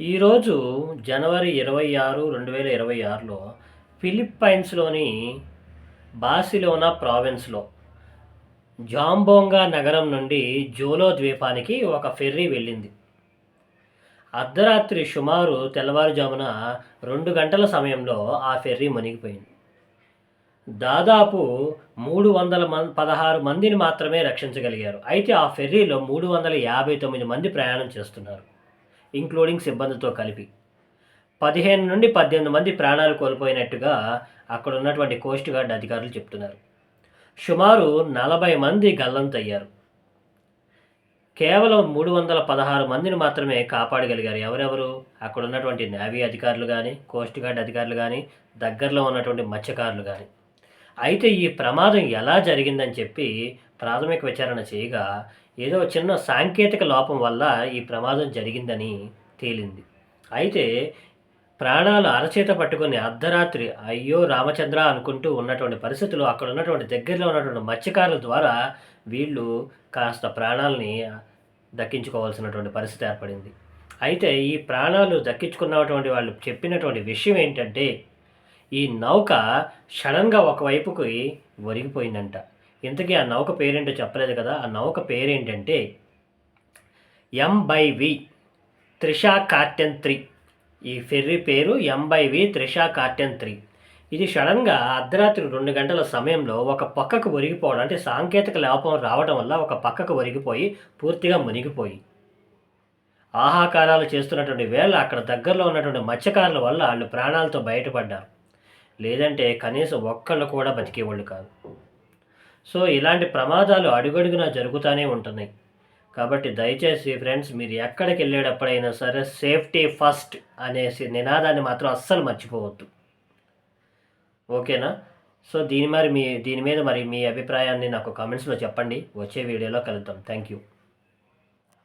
ఈరోజు జనవరి ఇరవై ఆరు రెండు వేల ఇరవై ఆరులో ఫిలిప్పైన్స్లోని బాసిలోనా ప్రావిన్స్లో జాంబోంగా నగరం నుండి జోలో ద్వీపానికి ఒక ఫెర్రీ వెళ్ళింది. అర్ధరాత్రి సుమారు తెల్లవారుజామున రెండు గంటల సమయంలో ఆ ఫెర్రీ మునిగిపోయింది. దాదాపు మూడు వందల మం పదహారు మందిని మాత్రమే రక్షించగలిగారు. అయితే ఆ ఫెర్రీలో మూడు వందల యాభై తొమ్మిది మంది ప్రయాణం చేస్తున్నారు. ఇంక్లూడింగ్ సిబ్బందితో కలిపి. పదిహేను నుండి పద్దెనిమిది మంది ప్రాణాలు కోల్పోయినట్టుగా అక్కడ ఉన్నటువంటి కోస్ట్ గార్డ్ అధికారులు చెప్తున్నారు. సుమారు నలభై మంది గల్లంతయ్యారు. కేవలం మూడు వందల పదహారు మందిని మాత్రమే కాపాడగలిగారు. ఎవరెవరు? అక్కడ ఉన్నటువంటి నేవీ అధికారులు కానీ కోస్ట్ గార్డ్ అధికారులు కానీ దగ్గరలో ఉన్నటువంటి మత్స్యకారులు కానీ అయితే ఈ ప్రమాదం ఎలా జరిగిందని చెప్పి ప్రాథమిక విచారణ చేయగా ఏదో చిన్న సాంకేతిక లోపం వల్ల ఈ ప్రమాదం జరిగిందని తేలింది. అయితే ప్రాణాలు అరచేత పట్టుకుని అర్ధరాత్రి అయ్యో రామచంద్ర అనుకుంటూ ఉన్నటువంటి పరిస్థితులు అక్కడ ఉన్నటువంటి దగ్గరలో ఉన్నటువంటి మత్స్యకారుల ద్వారా వీళ్ళు కాస్త ప్రాణాలని దక్కించుకోవాల్సినటువంటి పరిస్థితి ఏర్పడింది. అయితే ఈ ప్రాణాలు దక్కించుకున్నటువంటి వాళ్ళు చెప్పినటువంటి విషయం ఏంటంటే ఈ నౌక సడన్గా ఒకవైపుకి ఒరిగిపోయిందంట. ఇంతకీ ఆ నౌక పేరేంటో చెప్పలేదు కదా. ఆ నౌక పేరేంటంటే M by V Trisha Kerstin three ఈ ఫెర్రీ పేరు M by V Trisha Kerstin three ఇది సడన్గా అర్ధరాత్రి రెండు గంటల సమయంలో ఒక పక్కకు ఒరిగిపోవడం అంటే సాంకేతిక లోపం రావడం వల్ల ఒక పక్కకు ఒరిగిపోయి పూర్తిగా మునిగిపోయి. ఆహాకారాలు చేస్తున్నటువంటి వేళ అక్కడ దగ్గరలో ఉన్నటువంటి మత్స్యకారుల వల్ల వాళ్ళు ప్రాణాలతో బయటపడ్డారు. లేదంటే కనీసం ఒక్కళ్ళు కూడా బతికేవాళ్ళు కాదు. సో ఇలాంటి ప్రమాదాలు అడుగడుగునా జరుగుతూనే ఉంటున్నాయి. కాబట్టి దయచేసి ఫ్రెండ్స్ మీరు ఎక్కడికి వెళ్ళేటప్పుడైనా సరే సేఫ్టీ ఫస్ట్ అనేసి నినాదాన్ని మాత్రం అస్సలు మర్చిపోవద్దు. ఓకేనా? సో దీని మరి మీ దీని మీద మరి మీ అభిప్రాయాన్ని నాకు కామెంట్స్లో చెప్పండి. వచ్చే వీడియోలో కలుద్దాం. Thank you.